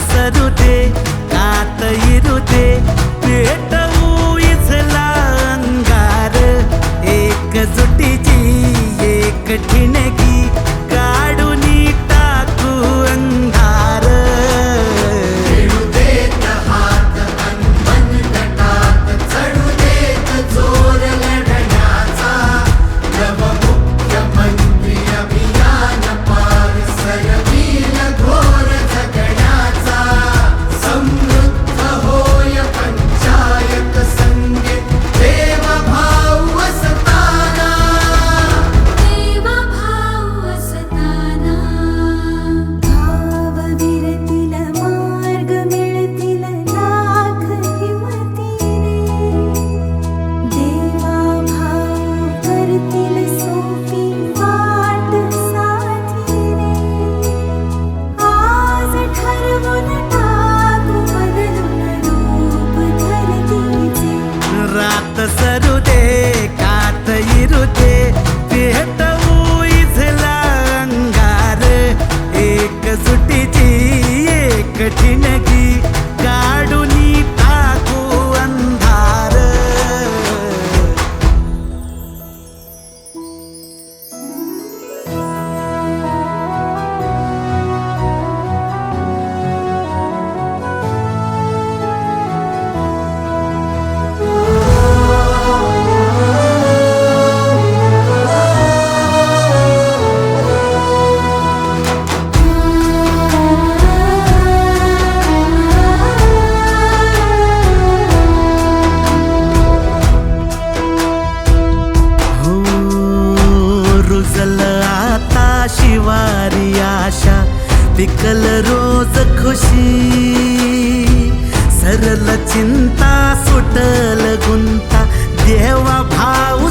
సరుతే रुजल आता शिवारी आशा पिकल रोज खुशी. सरल चिंता सुटल गुंता देवा भाऊ